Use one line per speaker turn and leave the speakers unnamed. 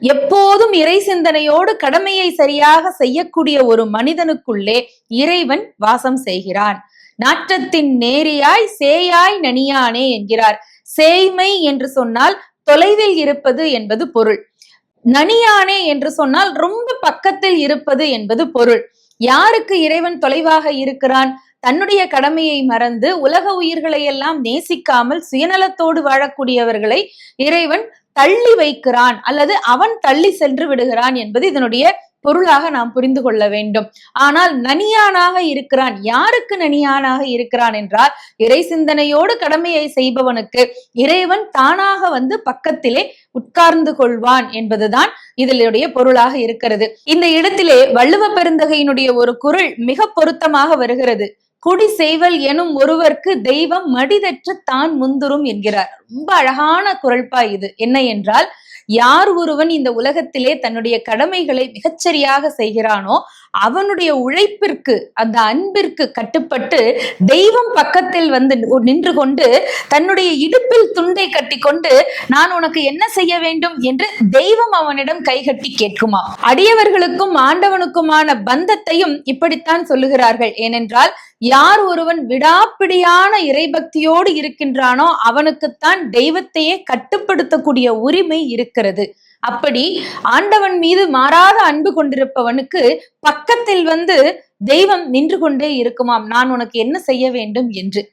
எப்போதும் இறை சிந்தனையோடு கடமையை சரியாக செய்யக்கூடிய ஒரு மனிதனுக்குள்ளே இறைவன் வாசம் செய்கிறான். நாற்றத்தின் நேரியாய் சேயாய் நனியானே என்கிறார். சேய்மை என்று சொன்னால் தொலைவில் இருப்பது என்பது பொருள். நனியானே என்று சொன்னால் ரொம்ப பக்கத்தில் இருப்பது என்பது பொருள். யாருக்கு இறைவன் தொலைவாக இருக்கிறான்? தன்னுடைய கடமையை மறந்து உலக உயிர்களை எல்லாம் நேசிக்காமல் சுயநலத்தோடு வாழக்கூடியவர்களை இறைவன் தள்ளி வைக்கிறான் அல்லது அவன் தள்ளி சென்று விடுகிறான் என்பது இதனுடைய பொருளாக நாம் புரிந்து கொள்ள வேண்டும். ஆனால் நனியானாக இருக்கிறான். யாருக்கு நனியானாக இருக்கிறான் என்றால் இறை சிந்தனையோடு கடமையை செய்பவனுக்கு இறைவன் தானாக வந்து பக்கத்திலே உட்கார்ந்து கொள்வான் என்பதுதான் இதனுடைய பொருளாக இருக்கிறது. இந்த இடத்திலே வள்ளுவ பெருந்தகையினுடைய ஒரு குரல் மிக பொருத்தமாக வருகிறது. குடி செய்வல் எனும் ஒருவர்க்கு தெய்வம் மடிதற்று தான் முந்துரும் என்கிறார். ரொம்ப அழகான குரல்பா இது. என்ன என்றால் யார் ஒருவன் இந்த உலகத்திலே தன்னுடைய கடமைகளை மிகச்சரியாக செய்கிறானோ அவனுடைய உழைப்பிற்கு அந்த அன்பிற்கு கட்டுப்பட்டு தெய்வம் பக்கத்தில் வந்து நின்று கொண்டு தன்னுடைய இடுப்பில் துண்டை கட்டி கொண்டு நான் உனக்கு என்ன செய்ய வேண்டும் என்று தெய்வம் அவனிடம் கைகட்டி கேட்குமா? அடியவர்களுக்கும் ஆண்டவனுக்குமான பந்தத்தையும் இப்படித்தான் சொல்லுகிறார்கள். ஏனென்றால் யார் ஒருவன் விடாப்பிடியான இறைபக்தியோடு இருக்கின்றானோ அவனுக்குத்தான் தெய்வத்தையே கட்டுப்படுத்தக்கூடிய உரிமை இருக்கிறது. அப்படி ஆண்டவன் மீது மாறாத அன்பு கொண்டிருப்பவனுக்கு பக்கத்தில் வந்து தெய்வம் நின்று கொண்டே இருக்குமாம். நான் உனக்கு என்ன செய்ய வேண்டும் என்று.